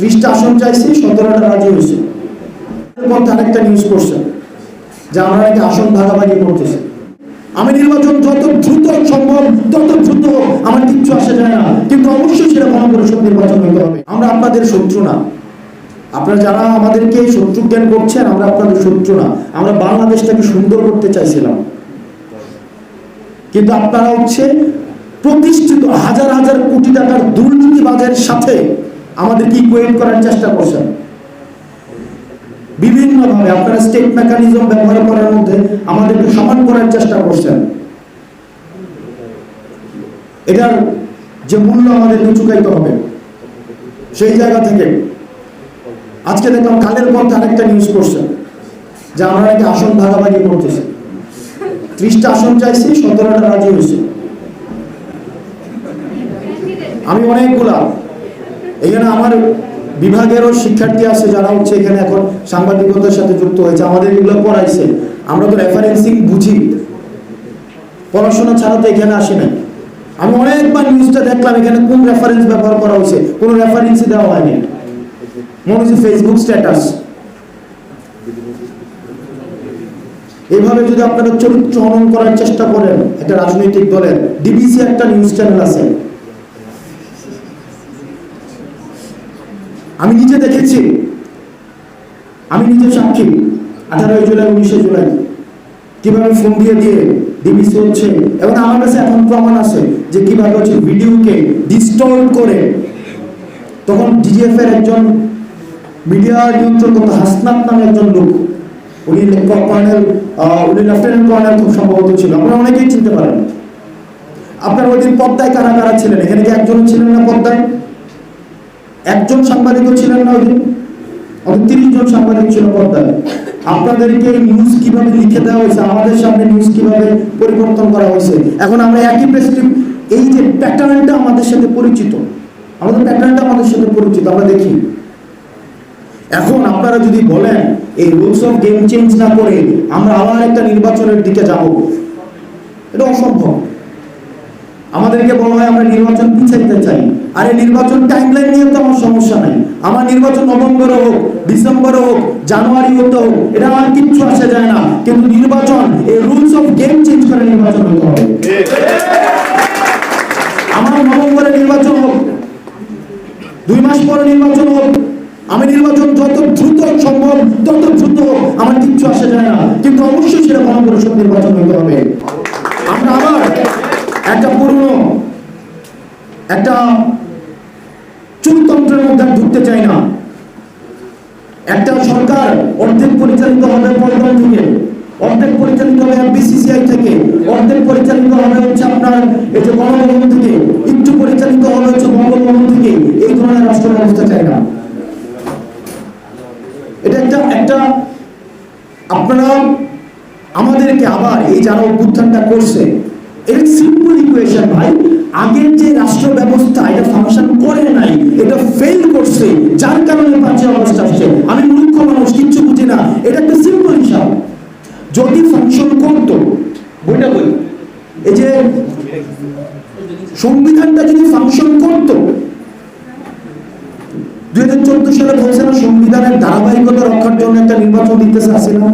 ত্রিশটা আসন চাইছি, সতেরোটা রাজি হয়েছে। মধ্যে আরেকটা নিউজ করছে যে আমরা নাকি আসন ভাগাভাগি করতেছি। আমি নির্বাচন যত দ্রুত সম্ভব তত দ্রুত আমার কিচ্ছু আসে যায় না। কিন্তু অবশ্যই সেটা গণপরিষদ নির্বাচন হতে হবে। আমরা আপনাদের শত্রু না। আপনারা যারা আমাদেরকে শত্রু জ্ঞান করছেন, আমরা আপনাদের শত্রু না। আমরা বাংলাদেশটাকে সুন্দর করতে চাইছিলাম। কিন্তু আপনারা হচ্ছে প্রতিষ্ঠিত হাজার হাজার কোটি টাকার দুর্নীতিবাজের সাথে আমাদেরকে ইকুয়েট করার চেষ্টা করছেন। বিভিন্নভাবে আপনারা স্টেট মেকানিজম ব্যবহার করার মধ্যে আমাদেরকে সমান করার চেষ্টা করছেন। এটার যে মূল্য আমাদেরকে চুকাইতে হবে, সেই জায়গা থেকে। আজকে দেখলাম কালের পথে আরেকটা নিউজ করছেন যে আমরা নাকি আসন ভাগাভাগি করতেছি। ত্রিশটা আসন চাইছি, সতেরোটা রাজি হয়েছে। আমি অনেকগুলা এখানে আমার বিভাগেরও শিক্ষার্থী আছে যারা হচ্ছে এখানে এখন সাংবাদিকতার সাথে যুক্ত হয়েছে। আমাদের এগুলো পড়াইছে। আমরা তো রেফারেন্সিং বুঝি। পড়াশোনা ছাড়া তো এখানে আসি নাই। আমি অনেকবার নিউজটা দেখলাম এখানে কোন রেফারেন্স ব্যবহার করা হয়েছে। কোনো রেফারেন্সই দেওয়া হয়নি। মনে হচ্ছে ফেসবুক স্ট্যাটাস এইভাবে যদি আপনারা চরিত্র হনন করার চেষ্টা করেন, একটা রাজনৈতিক দলের ডিবিসি একটা নিউজ চ্যানেল আছে। আমি নিজে দেখেছি। আমি নিজে সাক্ষী। আঠারোই জুলাই, উনিশে জুলাই। কীভাবে ফোন দিয়ে দিয়ে ডিবিসি হচ্ছে এবং আমার কাছে এখন প্রমাণ আছে যে কীভাবে হচ্ছে ভিডিওকে ডিস্টর্ট করে তখন ডিজিএফ এর একজন মিডিয়া নিয়ন্ত্রণ করতো হাসনাত নামে একজন লোক, উনি কর্নেল উনি লেফটেন্যান্ট কর্নেল খুব সম্ভবত ছিল। আপনারা অনেকেই চিনতে পারেন। আপনার ওই দিন পদ্মায় কারা কারা ছিলেন? এখানে কি একজন ছিলেন না পদ্মায়? একজন সাংবাদিকও ছিলেন না ওই দিন? তিরিশ জন সাংবাদিক ছিল পদ্মায় আপনাদেরকে নিউজ কীভাবে লিখে দেওয়া হয়েছে, আমাদের সামনে নিউজ কীভাবে পরিবর্তন করা হয়েছে? এখন আমরা একই প্রেসক্রিপ এই যে প্যাটার্নটা আমাদের সাথে পরিচিত, আমাদের প্যাটার্নটা আমাদের সাথে পরিচিত, আমরা দেখি। এখন আপনারা যদি বলেন, এই রুলস অফ গেম চেঞ্জ না করে আমরা আবার একটা নির্বাচনের দিকে যাব, এটা অসম্ভব। আমাদেরকে বলা হয় আমরা নির্বাচন পিছাইতে চাই? আর নির্বাচন টাইমলাইন নিয়ে তো আমার সমস্যা নাই। আমার নির্বাচন নভেম্বরে হোক, ডিসেম্বরে হোক, জানুয়ারি হতে হোক, এটা আমার কিচ্ছু আসে যায় না। কিন্তু নির্বাচন, এই রুলস অফ গেম চেঞ্জ করে নির্বাচন হতে হবে। আমার নভেম্বরে নির্বাচন হোক, দুই মাস পরে নির্বাচন হোক, আমি নির্বাচন যত দ্রুত সম্ভব, তত দ্রুত আমার কিচ্ছু আসে যায় না। কিন্তু অবশ্যই সেটা গণপরিষদ নির্বাচন হতে হবে আমরা আবার একটা পুরনো একটা চুরতন্ত্রের মধ্যে আর ঢুকতে চাই না একটা সরকার অর্ধেক পরিচালিত হবে পল্টন থেকে, অর্ধেক পরিচালিত হবে বিসিসিআই থেকে, অর্ধেক পরিচালিত হবে হচ্ছে আপনার এই যে গণভবন থেকে, একটু পরিচালিত হবে হচ্ছে বঙ্গভবন থেকে, এই ধরনের রাষ্ট্র ব্যবস্থা চাই না। এটা একটা একটা আপনারা আমাদেরকে আবার এই যারা অভ্যুত্থানটা করছে, এর সিম্পল ইকুয়েশন ভাই, আগের যে রাষ্ট্র ব্যবস্থা এটা ফাংশন করে নাই, এটা ফেল করছে যার কারণে পাঁচই অগস্ট আসছে আমি মূর্খ মানুষ কিচ্ছু বুঝি না এটা একটা সিম্পল হিসাব যদি ফাংশন করতো বইটা বই এই যে সংবিধানটা যদি ফাংশন করত, দুই হাজার চোদ্দ সালে বলছে না, সংবিধানের ধারাবাহিকতা রক্ষার জন্য একটা নির্বাচন দিতেছে আসে না।